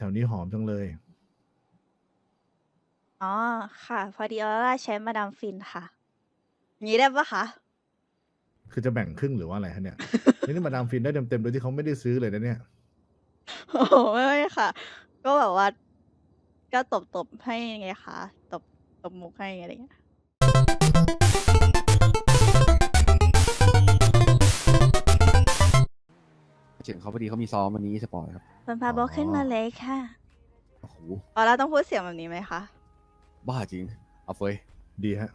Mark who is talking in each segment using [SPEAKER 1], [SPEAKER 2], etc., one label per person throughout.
[SPEAKER 1] แถวนี้หอมจังเลย
[SPEAKER 2] อ๋อ ค่ะ พอดีออร่าใช้มาดามฟินค่ะงี้ได้ปะคะ
[SPEAKER 1] คือจะแบ่งครึ่งหรือว่าอะไรฮะเนี่ย นี่นี่มาดามฟินได้เต็มๆโดยที่เขาไม่ได้ซื้อเลยนะเนี่ย
[SPEAKER 2] โอ้โหไม่ไม่ค่ะ ก็แบบว่า ก็ตบตบๆให้ไงคะตบตบมุกให้อะไรเงี้ย
[SPEAKER 3] เสียงเขาพอดีเขามีซ้อมวันนี้สปอร์ตครับ
[SPEAKER 2] คุณพาโบขึ้นมาเลยค่ะ
[SPEAKER 3] โอ้โห
[SPEAKER 2] ออร่าต้องพูดเสียงแบบนี้ไหมคะ
[SPEAKER 3] บ้าจริงเอาเฟย
[SPEAKER 1] ดีฮะ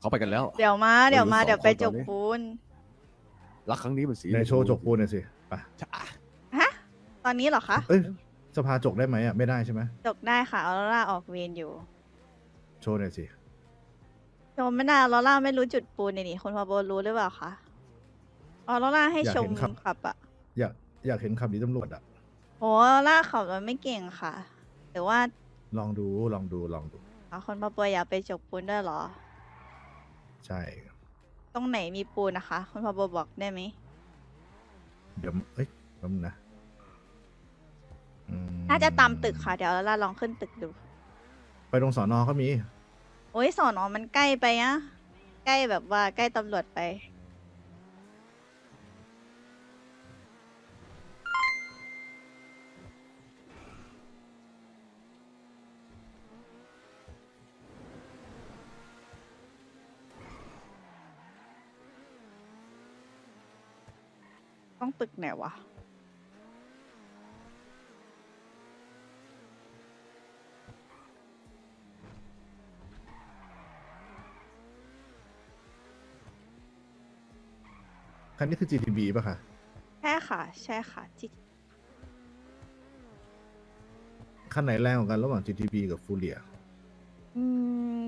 [SPEAKER 3] เขาไปกันแล้ว
[SPEAKER 2] เดี๋ยวมา เดี๋ยวมา
[SPEAKER 3] เราอยู่
[SPEAKER 2] เดี๋ยวไป
[SPEAKER 3] ส
[SPEAKER 2] จ
[SPEAKER 3] อง
[SPEAKER 2] ก
[SPEAKER 3] คนตอนนี้
[SPEAKER 2] ปูน
[SPEAKER 3] รักครั้งนี้มันสี
[SPEAKER 1] ในโชว์จกปูนหน่อยสิไป
[SPEAKER 3] จ้า
[SPEAKER 2] ฮะตอนนี้เหรอคะ
[SPEAKER 1] เอ้ยสภาจกได้ไหมอะ ไม่ได้ใช่ไหม
[SPEAKER 2] จกได้ค่ะออร่าออกเวรอยู่
[SPEAKER 1] โชว์หน่อยสิ
[SPEAKER 2] ชมไม่ได้ออร่าไม่รู้จุดปูนนี่นี่คุณพาโบรู้หรือเปล่าคะ ออร่าให้
[SPEAKER 1] อยาก
[SPEAKER 2] ชม
[SPEAKER 1] เห็นขับ
[SPEAKER 2] ขับอะ
[SPEAKER 1] อยากอยากเห็นขับดีตำรวจอะ
[SPEAKER 2] โอ้ออร่าขับรถไม่เก่งค่ะหรือว่า
[SPEAKER 1] ลองดูลองดูลองดู
[SPEAKER 2] อ๋อคนพาโบอยากไปจกปูนด้วยเหรอ
[SPEAKER 1] ใช่
[SPEAKER 2] ตรงไหนมีปูนนะคะคุณพาโบบอกได้ไหม
[SPEAKER 1] เดี๋ยวเอ้ยแป๊บนึงนะอืม
[SPEAKER 2] น่าจะตามตึกค่ะ เดี๋ยวออร่าลองขึ้นตึกดู
[SPEAKER 1] ไปตรงสอนอเขามี
[SPEAKER 2] โอ้ยสอนอมันใกล้ไปอะใกล้แบบว่าใกล้ตำรวจไป ต้องตึกไหนวะ
[SPEAKER 1] คันนี้คือ GTB ป่ะคะ
[SPEAKER 2] ใช่ค่ะ ใช่ค่ะที่
[SPEAKER 1] คันไหนแรงกว่ากันระหว่าง GTB กับฟูเรีย
[SPEAKER 2] อืม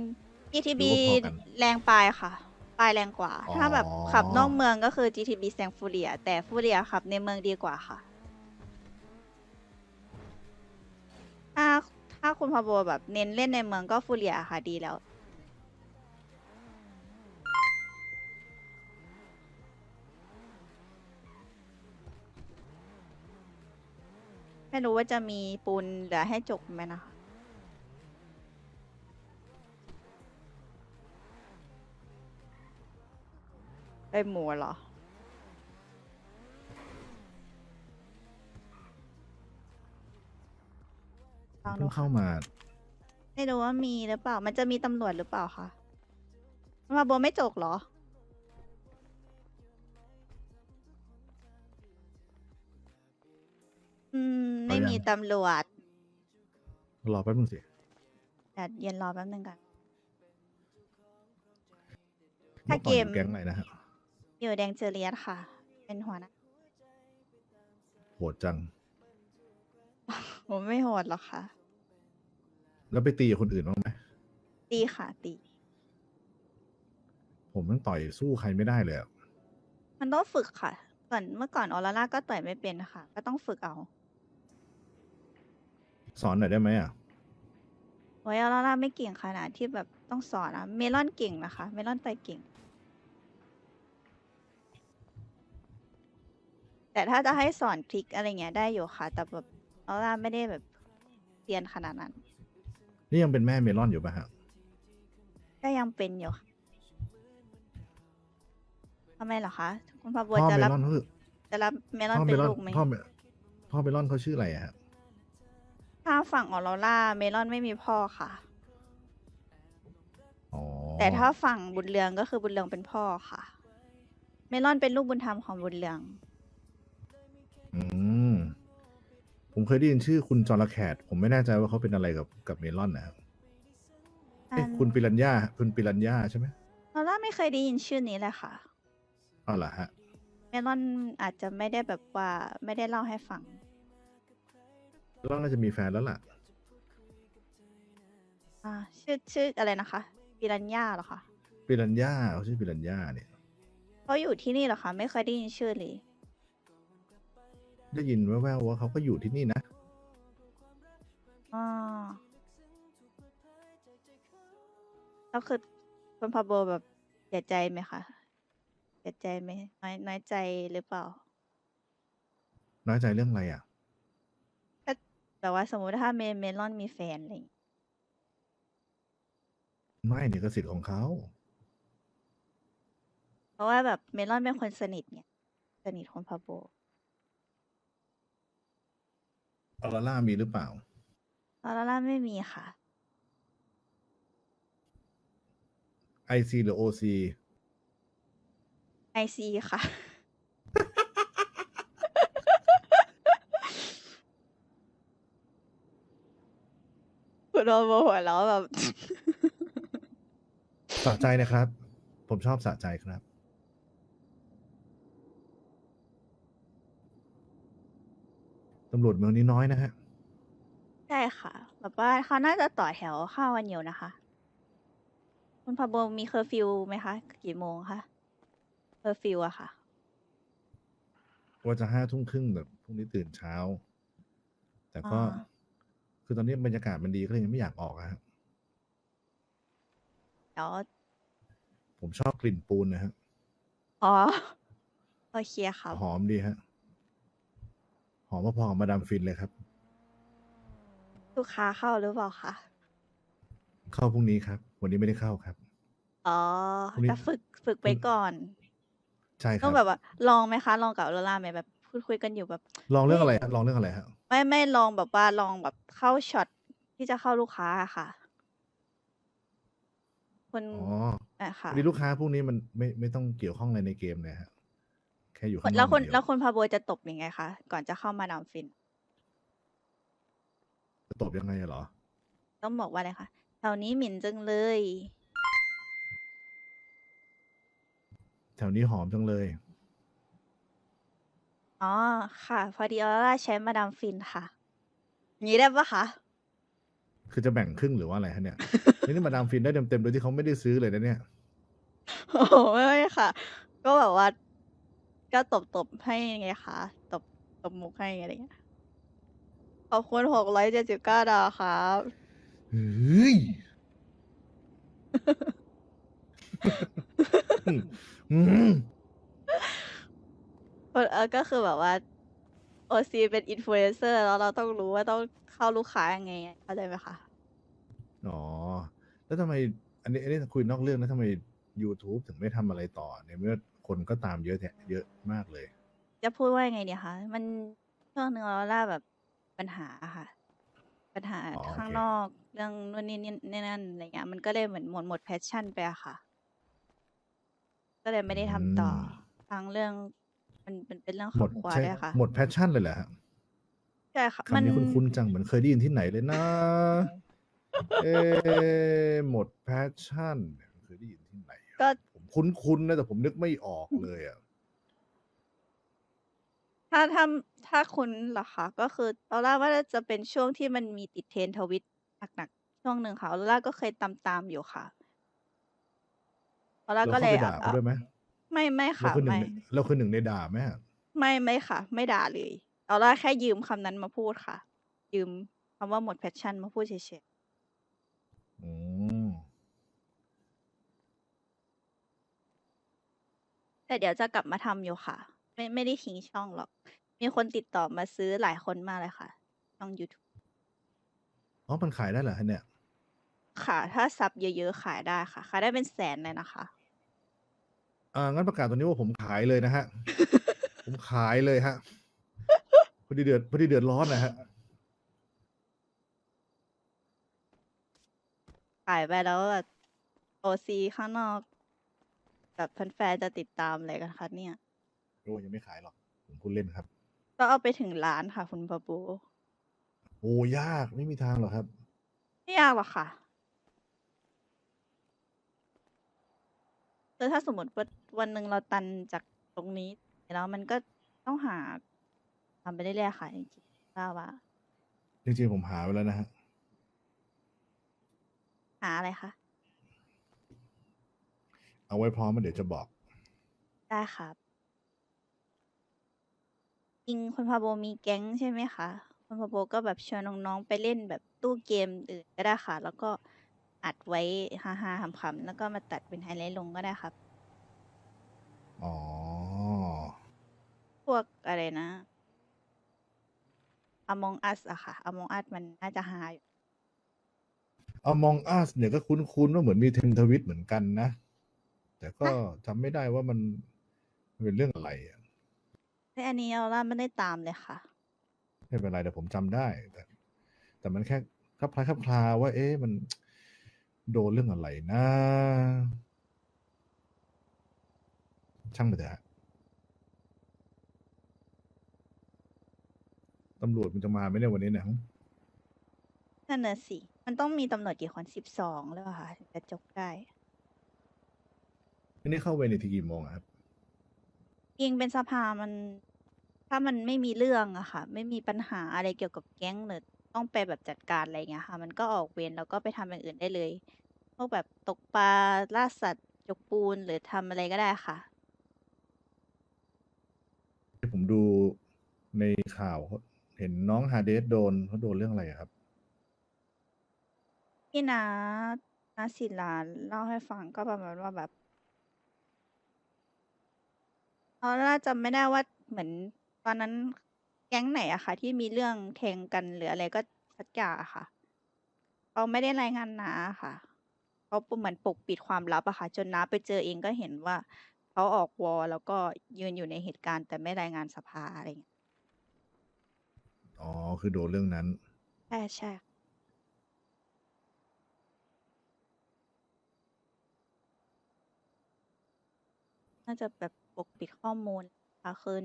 [SPEAKER 2] GTB
[SPEAKER 1] หรือว่าพอกัน
[SPEAKER 2] แรงปลายค่ะ ปลายแรงกว่า
[SPEAKER 1] อ๋อ
[SPEAKER 2] ถ้าแบบขับนอกเมืองก็คือ GTB แซงฟูเรีย แต่ฟูเรียขับในเมืองดีกว่าค่ะ ถ้าถ้าคุณพาโบแบบเน้นเล่นในเมืองก็ฟูเรียค่ะดีแล้ว ไม่รู้ว่าจะมีปูนเหลือให้จกไหมนะคะ ไปหมูเหรอฟังดู
[SPEAKER 1] เพิ่ง
[SPEAKER 2] ค่ะ
[SPEAKER 1] เข้ามา
[SPEAKER 2] ไม่รู้ว่ามีหรือเปล่า มันจะมีตำรวจหรือเปล่าคะมาโบไม่จกเหรอ อืมไม่
[SPEAKER 1] เอายัง
[SPEAKER 2] มีตำรวจ
[SPEAKER 1] รอแป๊บนึงสิ
[SPEAKER 2] แต่เย็นรอแป๊บนึงกัน
[SPEAKER 1] มื่
[SPEAKER 2] ถ้า
[SPEAKER 1] ออน
[SPEAKER 2] เกม
[SPEAKER 1] อยู่แก๊งอะไรนะฮะ
[SPEAKER 2] อยู่แดงเจอเลียสค่ะ เป็นหัวหนะ
[SPEAKER 1] โหดจัง
[SPEAKER 2] ผมไม่โหดหรอกค่ะ
[SPEAKER 1] แล้วไปตีกับคนอื่นบ้างไหม
[SPEAKER 2] ตีค่ะตี
[SPEAKER 1] ผมต้องต่อยสู้ใครไม่ได้เลยอะ
[SPEAKER 2] มันต้องฝึกค่ะก่อนเมื่อก่อนออร่าล่าก็ต่อยไม่เป็นค่ะ ก็ต้องฝึกเอา
[SPEAKER 1] สอนหน่อยได้ไหมอะ
[SPEAKER 2] โอ้ยออร่าล่าไม่เก่งขนาดที่แบบต้องสอนอะเมลอนเก่งนะคะ เมลอนต่อยเก่ง แต่ถ้าจะให้สอนทริคอะไรเงี้ยได้อยู่ค่ะ แต่แบบออร่าไม่ได้แบบเรียนขนาดนั้น
[SPEAKER 1] นี่ยังเป็นแม่เมลอนอยู่ป่ะฮะ
[SPEAKER 2] ก็ยังเป็นอยู่ค่ะทำไมเหรอคะคุณพาบัว
[SPEAKER 1] พ่อ
[SPEAKER 2] จะ
[SPEAKER 1] เม
[SPEAKER 2] รับ
[SPEAKER 1] ลอนเขาคือ
[SPEAKER 2] จะรับเมลอน
[SPEAKER 1] พ่อเม
[SPEAKER 2] เป็น
[SPEAKER 1] ลอน
[SPEAKER 2] ลูกไหม
[SPEAKER 1] พ่อเมพ่อเมลอนเขาชื่ออะไรอะฮะ
[SPEAKER 2] ถ้าฝั่งออโรล่าเมลอนไม่มีพ่อค่ะ
[SPEAKER 1] อ๋อ
[SPEAKER 2] แต่ถ้าฝั่งบุญเรืองก็คือบุญเรืองเป็นพ่อค่ะ เมลอนเป็นลูกบุญธรรมของบุญเรือง
[SPEAKER 1] ผมเคยได้ยินชื่อคุณจอร์แคทผมไม่แน่ใจว่าเขาเป็นอะไรกับกับเมลอนนะครับเอ๊ะ
[SPEAKER 2] อัน
[SPEAKER 1] คุณปิรัญญาคุณปิรัญญาใช่ไหม
[SPEAKER 2] ออร่าไม่เคยได้ยินชื่อนี้เลยค่ะ
[SPEAKER 1] อ๋อเหรอฮะ
[SPEAKER 2] เมลอนอาจจะไม่ได้แบบว่าไม่ได้เล่าให้ฟัง
[SPEAKER 1] เมลอนน่าจะมีแฟนแล้วล่ะ
[SPEAKER 2] อ่าชื่อชื่ออะไรนะคะปิรัญญาเหรอคะ
[SPEAKER 1] ปิรัญญาเขาชื่อปิรัญญาเนี่ย
[SPEAKER 2] เขาอยู่ที่นี่เหรอคะไม่เคยได้ยินชื่อเลย
[SPEAKER 1] ได้ยินแว่วๆว่าเขาก็อยู่ที่นี่นะ
[SPEAKER 2] อ๋อแล้วคือคุณพาโบแบบเสียใจไหมคะเสียใจไหมน้อยน้อยใจหรือเปล่า
[SPEAKER 1] น้อยใจเรื่องอะไรอะ
[SPEAKER 2] แต่ว่าสมมุติถ้าเมเมลอนมีแฟนอะไรอย่างงี้
[SPEAKER 1] ไม่เนี่ยก็สิทธิ์ของเขา
[SPEAKER 2] เพราะว่าแบบเมลอนเป็นคนสนิทไงสนิทคนพาโบ
[SPEAKER 1] ออร่าล่ามีหรือเปล่า
[SPEAKER 2] ลอร่าไม่มีค่ะ
[SPEAKER 1] IC หรือ OC
[SPEAKER 2] ไอซีค่ะ คุณโดนโมโหแล้วแบบ
[SPEAKER 1] สะใจนะครับ ผมชอบสะใจครับ ตำรวจเมืองนี้น้อยนะฮะ
[SPEAKER 2] ใช่ค่ะ แบบว่าเขาน่าจะต่อแถวเข้าวันอยู่นะคะ คุณพาโบมีเคอร์ฟิวไหมคะ กี่โมงคะเคอร์ฟิวอะค่ะ
[SPEAKER 1] ว่าจะห้าทุ่มครึ่งแบบพรุ่งนี้ตื่นเช้า แต่ก็
[SPEAKER 2] อ่า
[SPEAKER 1] คือตอนนี้บรรยากาศมันดีก็เลยยังไม่อยากออกอะฮะ
[SPEAKER 2] เดี๋ยว
[SPEAKER 1] ผมชอบกลิ่นปูนนะฮะ
[SPEAKER 2] อ๋อ โอเคครับ
[SPEAKER 1] หอมดีฮะ หอมพอๆกับมาดามฟินเลยครับ
[SPEAKER 2] ลูกค้าเข้าหรือเปล่าคะ
[SPEAKER 1] เข้าพรุ่งนี้ครับ วันนี้ไม่ได้เข้าครับ
[SPEAKER 2] อ๋อ
[SPEAKER 1] พรุ่งนี้
[SPEAKER 2] จะฝึกฝึกไป
[SPEAKER 1] พรุ่ง
[SPEAKER 2] ก่อน
[SPEAKER 1] ใช่ค
[SPEAKER 2] ต้
[SPEAKER 1] รั
[SPEAKER 2] อบงแบบว่า ลองไหมคะ ลองกับออโรล่าไหมแบบพูดคุยกันอยู่แบบ
[SPEAKER 1] ลองเรื่องอะไรฮะลองเรื่องอะไรฮะ
[SPEAKER 2] ไม่ไม่ลองแบบว่าลองแบบเข้าช็อตที่จะเข้าลูกค้าอะค่ะคุณ
[SPEAKER 1] อ๋อ
[SPEAKER 2] อะค่ะ
[SPEAKER 1] มีลูกค้าพวกนี้มันไม่ไม่ต้องเกี่ยวข้องอะไรในเกมเลยฮะ แค่อยู่ข้างนอก
[SPEAKER 2] แล้วคน
[SPEAKER 1] อย่างเดีย
[SPEAKER 2] แล้วคุณพาโบจะตบยังไงคะ ก่อนจะเข้ามาดามฟิน
[SPEAKER 1] จะตบยังไงอะเหรอ
[SPEAKER 2] ต้องบอกว่าอะไรคะแถวนี้หมิ่นจังเลย
[SPEAKER 1] แถวนี้หอมจังเลย
[SPEAKER 2] อ๋อ ค่ะ พอดีออร่าใช้มาดามฟินค่ะอย่างนี้ได้ปะคะ
[SPEAKER 1] คือจะแบ่งครึ่งหรือว่าอะไรฮะเนี่ย นี่มาดามฟินได้เต็มๆโดยที่เขาไม่ได้ซื้อเลยนะเนี่ย
[SPEAKER 2] โอ้โหไม่ไม่ค่ะ ก็แบบว่า ก็ตบตบให้ไงคะตบตบมุกให้อะไรเงี้ยขอบคุณหกร้อยเจ็ดสิบเก้าดาวครับ
[SPEAKER 1] เฮ้ยอืม
[SPEAKER 2] เออเออก็คือแบบว่าโอซีเป็นอินฟลูเอนเซอร์แล้วเราต้องรู้ว่าต้องเข้าลูกค้ายังไงเข้าใจไหมคะ
[SPEAKER 1] อ๋อ แล้วทำไม อันนี้อันนี้คุยนอกเรื่องนะทำไม YouTube ถึงไม่ทำอะไรต่อในเมื่อ คนก็ตามเยอะแยะเยอะมากเลย
[SPEAKER 2] จะพูดว่ายังไงเนี่ยคะ มันช่วงหนึ่งเราล่าแบบปัญหาอะค่ะ ปัญหา
[SPEAKER 1] อ๋อโอเค
[SPEAKER 2] ข้างนอกเรื่องนู่นนี่นี่นี่นั่นอะไรเงี้ยมันก็เลยเหมือนหมดหมดแพชชั่นไปอะค่ะ ก็เลยไม่ได้ทำต่ออทั้งเรื่อง มันเป็นเป็นเรื่องค
[SPEAKER 1] ห
[SPEAKER 2] ร
[SPEAKER 1] ม
[SPEAKER 2] อบ
[SPEAKER 1] ด
[SPEAKER 2] ครัว
[SPEAKER 1] ใช่
[SPEAKER 2] ด้วยค่ะ
[SPEAKER 1] หมดแพชชั่นเลยเหรอฮะ
[SPEAKER 2] ใช่ค่ะ
[SPEAKER 1] คำนี้คุ้นๆจังเหมือนเคยได้ยินที่ไหนเลยนะ เอ๊ะหมดแพชชั่นเคยได้ยินที่ไหนอะ
[SPEAKER 2] ก็
[SPEAKER 1] ผม คุ้นๆนะแต่ผมนึกไม่ออกเลยอะ
[SPEAKER 2] ถ้าถ้าถ้าคุณเหรอคะก็คือตอนแรกว่าจะเป็นช่วงที่มันมีติดเทรนด์ทวิตหนักๆช่วงหนึ่งค่ะตอนแรกก็เคยตามตามๆอยู่ค่ะตอนแร
[SPEAKER 1] เรา
[SPEAKER 2] กก็
[SPEAKER 1] เข้า
[SPEAKER 2] เลย
[SPEAKER 1] ไปด่าเขาด้วยไหม
[SPEAKER 2] ไม่ไม่
[SPEAKER 1] เรา
[SPEAKER 2] ค่ะ
[SPEAKER 1] คือหนึ่ง
[SPEAKER 2] ไม่
[SPEAKER 1] ในเราคือหนึ่งในด่าไหมฮะ
[SPEAKER 2] ไม่ไม่ค่ะ ไม่ด่าเลยตอนแรกแค่ยืมคำนั้นมาพูดค่ะ ยืมคำว่าหมดแพชชั่นมาพูดเฉย
[SPEAKER 1] อืม
[SPEAKER 2] แต่เดี๋ยวจะกลับมาทำอยู่ค่ะ ไม่ไม่ได้ทิ้งช่องหรอก มีคนติดต่อมาซื้อหลายคนมากเลยค่ะ ช่อง YouTube
[SPEAKER 1] อ๋อ มันขายได้เหรอฮะเนี่ย
[SPEAKER 2] ค่ะ ถ้าซับเยอะๆ ขายได้ค่ะ ขายได้เป็นแสนเลยนะคะ
[SPEAKER 1] อ่า งั้นประกาศตอนนี้ว่าผมขายเลยนะฮะ ผมขายเลยฮะ พอดีเดือดพอดีเดือดร้อนนะฮะ
[SPEAKER 2] ขายไปแล้วแบบโอซีข้างนอก แบบแฟนๆจะติดตามอะไรกันคะเนี่ย
[SPEAKER 1] โอ้ยังไม่ขายหรอก ผมพูดเล่นครับ
[SPEAKER 2] ก็เอาไปถึงร้านค่ะ คุณปะปู
[SPEAKER 1] โอ้ยากไม่มีทางหรอกครับ
[SPEAKER 2] ไม่ยากหรอกค่ะ แต่ถ้าสมมติว่าวันหนึ่งเราตันจากตรงนี้แล้วมันก็ต้องหาทำไปเรื่อยๆค่ะจริงๆว่าว่า
[SPEAKER 1] จริงๆผมหาไว้แล้วนะฮะ
[SPEAKER 2] หาอะไรคะ
[SPEAKER 1] เอาไว้พร้อมมันเดี๋ยวจะบอก
[SPEAKER 2] ได้ครับจริงคุณพาโบมีแก๊งใช่ไหมคะคุณพาโบก็แบบชวนน้องๆไปเล่นแบบตู้เกมอื่นก็ได้ค่ะ แล้วก็อัดไว้ฮาๆขำๆแล้วก็มาตัดเป็นไฮไลท์ลงก็ได้ครับ
[SPEAKER 1] อ๋อ
[SPEAKER 2] พวกอะไรนะ Among Us อะค่ะ Among Us มันน่าจะหาอยู่
[SPEAKER 1] Among Us เนี่ยก็คุ้นๆว่าเหมือนมีเทมทวิตเหมือนกันนะ แต่ก็จำไม่ได้ว่ามันมันเป็นเรื่องอะไรอะ
[SPEAKER 2] แต่อันนี้เราไม่ได้ตามเลยค่ะ
[SPEAKER 1] ไม่เป็นไรแต่ผมจำได้ แต่แต่มันแค่คลับคล้ายคลับคลาว่า เอ๊ะมันโดนเรื่องอะไรนะ ช่างไปเถอะฮะตำรวจมันจะมาไหมเนี่ยวันนี้เนี่ย
[SPEAKER 2] นั่นน่ะสิ มันต้องมีตำรวจกี่คนสิบสองหรือเปล่าคะถึงจะจบได้
[SPEAKER 1] อันนี้เข้าเวรในทีกี่โมงอะครับ
[SPEAKER 2] ยิงเป็นสภามัน ถ้ามันไม่มีเรื่องอะค่ะ ไม่มีปัญหาอะไรเกี่ยวกับแก๊งหรือต้องไปแบบจัดการอะไรเงี้ยค่ะ มันก็ออกเวรแล้วก็ไปทำอย่างอื่นได้เลยพวกแบบตกปลาล่าสัตว์จกปูนหรือทำอะไรก็ได้ค่ะ
[SPEAKER 1] ผมดูในข่าวเขาเห็นน้องฮาเดสโดนเขาโดนเรื่องอะไรอะครับ
[SPEAKER 2] พี่นานาศิลาเล่าให้ฟังก็ประมาณว่าแบบ เอาล่าจำไม่ได้ว่า เหมือนตอนนั้น แก๊งไหนอะค่ะ ที่มีเรื่องแทงกัน หรืออะไรก็สักอย่างอะค่ะ เขาไม่ได้รายงานนาค่ะ เขาเหมือนปกปิดความลับอะค่ะ จนน้าไปเจอเองก็เห็นว่า เขาออกวอลแล้วก็ยืนอยู่ในเหตุการณ์ แต่ไม่รายงานสภา อะไรอย่างเงี้ย
[SPEAKER 1] อ๋อ คือโดนเรื่องนั้น
[SPEAKER 2] ใช่ใช่ น่าจะแบบ ปกปิดข้อมูลค่ะคือ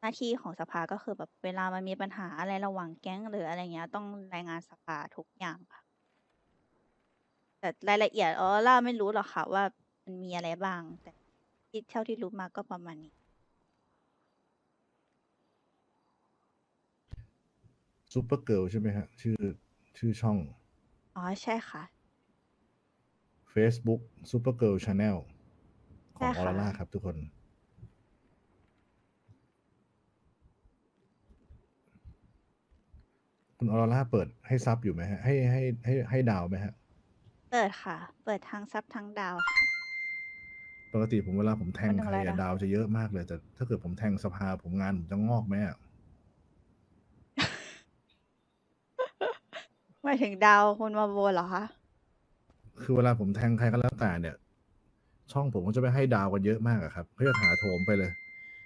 [SPEAKER 2] หน้าที่ของสภาก็คือแบบเวลามันมีปัญหาอะไรระหว่างแก๊งหรืออะไรเงี้ย ต้องรายงานสภาทุกอย่างค่ะ แต่รายละเอียดออล่าไม่รู้หรอกค่ะ ว่ามันมีอะไรบ้าง แต่ที่เท่าที่รู้มาก็ประมาณนี้
[SPEAKER 1] ซูเปอร์เกิลใช่ไหมฮะ ชื่อชื่อช่อง
[SPEAKER 2] อ๋อใช่ค่ะ
[SPEAKER 1] Facebook Super Girl Channel ข
[SPEAKER 2] ใช่
[SPEAKER 1] องออ
[SPEAKER 2] ค่ะ
[SPEAKER 1] ร่าครับทุกคน คุณออร่าเปิดให้ซับอยู่ไหมฮะ ให้ให้ให้ให้ดาวไหมฮะ
[SPEAKER 2] เปิดค่ะ เปิดทั้งซับทั้งดาวค่ะ
[SPEAKER 1] ปกติผมเวลาผมแทง
[SPEAKER 2] มัน
[SPEAKER 1] ใค
[SPEAKER 2] อะ
[SPEAKER 1] ร
[SPEAKER 2] ไร
[SPEAKER 1] อะ
[SPEAKER 2] นะ
[SPEAKER 1] ดาวจะเยอะมากเลย แต่ถ้าเกิดผมแทงสภาผมงานผมจะงอกไหมอะ
[SPEAKER 2] หมายถึงดาวคุณมาโบเหรอคะ
[SPEAKER 1] คือเวลาผมแทงใครก็แล้วแต่เนี่ย ช่องผมก็จะไม่ให้ดาวกันเยอะมากอะครับเขาจะถาโถมไปเลย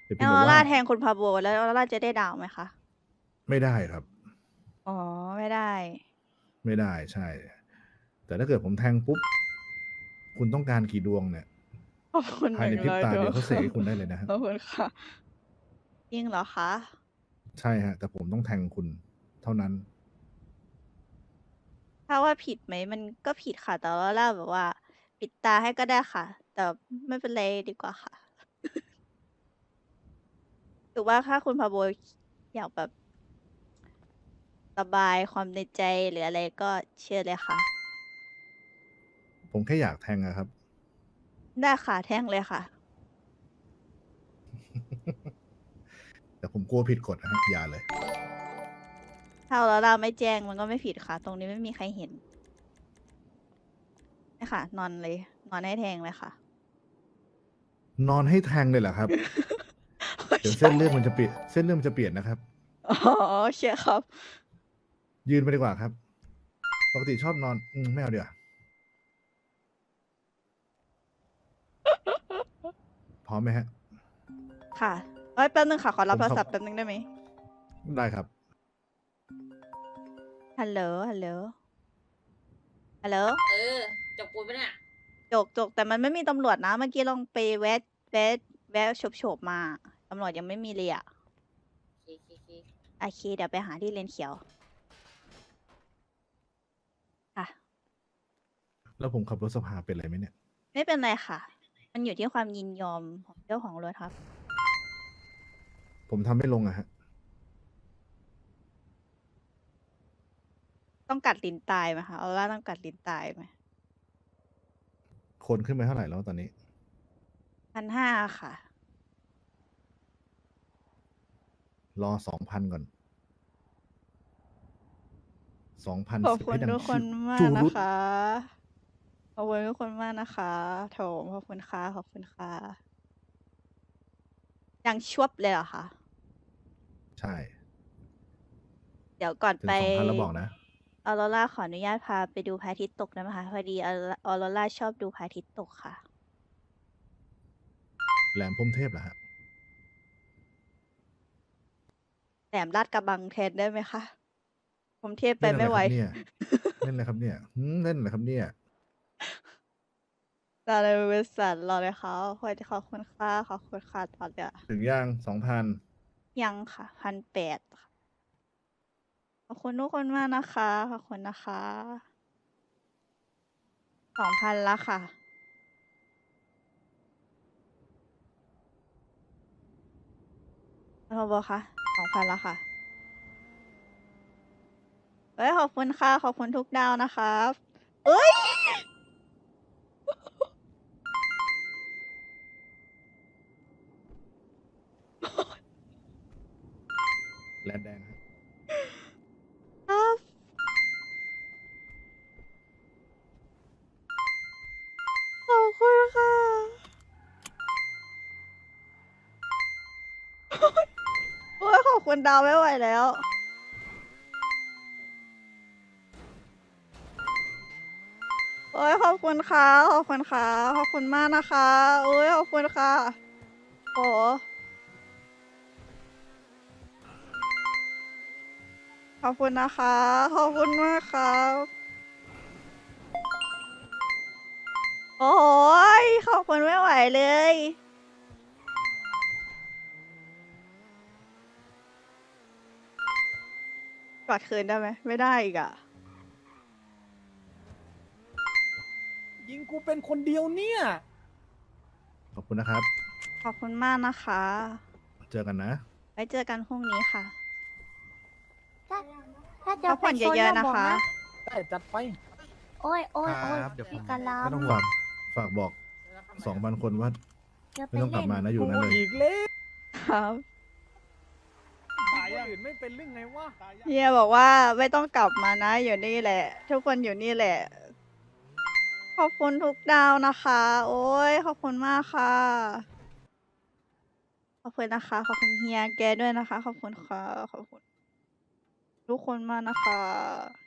[SPEAKER 1] แต่เพียง
[SPEAKER 2] อ
[SPEAKER 1] แต่
[SPEAKER 2] อ
[SPEAKER 1] ว่า
[SPEAKER 2] ร่าแทงคุณพาโบแล้วออร่าจะได้ดาวไหมคะ
[SPEAKER 1] ไม่ได้ครับ
[SPEAKER 2] อ๋อ ไม่ได้
[SPEAKER 1] ไม่ได้ใช่ แต่ถ้าเกิดผมแทงปุ๊บ คุณต้องการกี่ดวงเนี่ย
[SPEAKER 2] ขอบคุณ
[SPEAKER 1] ภายในพริบตา
[SPEAKER 2] 100
[SPEAKER 1] เดียว
[SPEAKER 2] ดวง
[SPEAKER 1] เขาเสกให้คุณได้เลยนะฮะ
[SPEAKER 2] ขอบคุณค่ะจริงเหรอคะ
[SPEAKER 1] ใช่ฮะ แต่ผมต้องแทงคุณเท่านั้น
[SPEAKER 2] ถ้าว่าผิดไหมมันก็ผิดค่ะแต่ออร่าแบบว่า ปิดตาให้ก็ได้ค่ะ แต่ไม่เป็นไรดีกว่าค่ะ หรือว่าถ้าคุณพาโบอยากแบบระบายความในใจหรืออะไรก็เชื่อเลยค่ะ
[SPEAKER 1] ผมแค่อยากแทงอะครับ
[SPEAKER 2] ได้ค่ะแท่งเลยค่ะ
[SPEAKER 1] แต่ผมกลัวผิดกฎนะฮะอย่าเลย
[SPEAKER 2] ถ้าเราเราไม่แจ้งมันก็ไม่ผิดค่ะ ตรงนี้ไม่มีใครเห็นนี่ค่ะนอนเลย นอนให้แทงเลยค่ะ
[SPEAKER 1] นอนให้แทงเลยเหรอครับ เดี๋ยวเส้นเรื่องมันจะเปลี่ยนเส้นเรื่องมันจะเปลี่ยนนะครับ
[SPEAKER 2] อ๋อเชื่อครับ
[SPEAKER 1] ยืนไปดีกว่าครับ ปกติชอบนอน อืมไม่เอาเดี๋ยวาพร้อมไหมฮะ
[SPEAKER 2] ค่ะเอ้ยแป๊บนึงค่ะ ขอรับ
[SPEAKER 1] ผม
[SPEAKER 2] โท
[SPEAKER 1] ขอ
[SPEAKER 2] รศัพท์แป๊บนึงได้ไหม
[SPEAKER 1] ได้ครับ
[SPEAKER 2] ฮัลโหลฮัลโหลฮัลโหล
[SPEAKER 4] เออ จบปูนปะเนี่ย
[SPEAKER 2] จกจกแต่มันไม่มีตำรวจนะ เมื่อกี้ลองไปแวะแวะแวะโฉบโฉบๆมาตำรวจยังไม่มีเลยอะ
[SPEAKER 4] เคเคเค
[SPEAKER 2] โอเคเดี๋ยวไปหาที่เลนเขียวค่ะ
[SPEAKER 1] แล้วผมขับรถสภาเป็นอะไรไหมเนี่ย
[SPEAKER 2] ไม่เป็นไรค่ะ มันอยู่ที่ความยินยอมของเจ้าของรถครับ
[SPEAKER 1] ผมทำไม่ลงอะฮะ
[SPEAKER 2] ต้องกัดลิ้นตายไหมคะเอาล่าต้องกัดลิ้นตายไหม
[SPEAKER 1] คนขึ้นไปเท่าไหร่แล้วตอนนี้
[SPEAKER 2] พันห้าค่ะ
[SPEAKER 1] รอสองพันก่อนสองพัน
[SPEAKER 2] ขอบคุณทุกคนมาก
[SPEAKER 1] จู
[SPEAKER 2] นะ
[SPEAKER 1] รุด
[SPEAKER 2] คะ ขอบคุณทุกคนมากนะคะโถมขอบคุณค่ะขอบคุณค่ะยังชวบเลยเหรอคะ
[SPEAKER 1] ใช่
[SPEAKER 2] เดี๋ยวก่อน
[SPEAKER 1] ถึง
[SPEAKER 2] ไป
[SPEAKER 1] สองพันแล้วบอกนะ
[SPEAKER 2] ออโรราขออนุญาตพาไปดูพระอาทิตย์ตกได้ไหมคะพอดีออโรราชอบดูพระอาทิตย์ตกค่ะ
[SPEAKER 1] แหลมพรหมเทพเหรอฮะ
[SPEAKER 2] แหลมลาดกระบังแทนได้ไหมคะผมเทียบไป
[SPEAKER 1] เล่นอะ
[SPEAKER 2] ไม่ไหว
[SPEAKER 1] ครับเนี่ยเล่นอะไรครับเนี่ยหืมเล่นอะไรครับเนี่ย
[SPEAKER 2] ตอนเลยเวสันรอเลยค่ะขอบขอบคุณค่ะขอบคุณค่ะตอนเนี้ย
[SPEAKER 1] ถึงย่างสองพัน
[SPEAKER 2] ยังค่ะพันแปดค่ะข อบคุณทุกคนมากนะคะ ขอบคุณนะคะสองพันละค่ะ โทรบอกค่ะสองพันละค่ะเอ้ย ขอบคุณค่ะ ขอบคุณทุกดาวนะครับ เอ้ย อ้ยขอบคุณดาวไม่ไหวแล้ว โอ้ยขอบคุณค่ะขอบคุณค่ะขอบคุณมากนะคะโอ้ยขอบคุณค่ะ โอ้ขอบคุณนะคะ ขอบคุณมากครับ โอ้ยขอบคุณไม่ไหวเลย กอดคืนได้ไหมไม่ได้อีกอะ
[SPEAKER 5] ยิงกูเป็นคนเดียวเนี่ย
[SPEAKER 1] ขอบคุณนะครับ
[SPEAKER 2] ขอบคุณมากนะคะ
[SPEAKER 1] เจอกันนะ
[SPEAKER 2] ไว้เจอกันพรุ่งนี้ค่ะ
[SPEAKER 6] ถ้าถ้าจะ
[SPEAKER 2] พักผ่อน
[SPEAKER 6] ไปโซ
[SPEAKER 2] เยอะๆ
[SPEAKER 6] บ
[SPEAKER 2] นะ
[SPEAKER 6] อก
[SPEAKER 2] คะ
[SPEAKER 5] ได้จัดไป
[SPEAKER 6] โอ้ยโอ้ยโอ้ย
[SPEAKER 7] ครับเดี๋ยวผม
[SPEAKER 6] พี่กะลา
[SPEAKER 1] ไม่ต้องฝากฝากบอกสองพันคนว่า
[SPEAKER 6] จะป
[SPEAKER 1] ไม่ต้องกลับมานะอยู่นั่นเลย
[SPEAKER 5] อีกเล่น
[SPEAKER 2] ครับ
[SPEAKER 5] ตายอย่างอื่นไม่เป็นเรื่องไงวะ
[SPEAKER 2] เฮียบอกว่าไม่ต้องกลับมานะ อยู่นี่แหละ ทุกคนอยู่นี่แหละ ขอบคุณทุกดาวนะคะ โอ้ยขอบคุณมากค่ะ ขอบคุณนะคะ ขอบคุณเฮียแกด้วยนะคะ ขอบคุณค่ะ ขอบคุณ ทุกคนมากนะคะ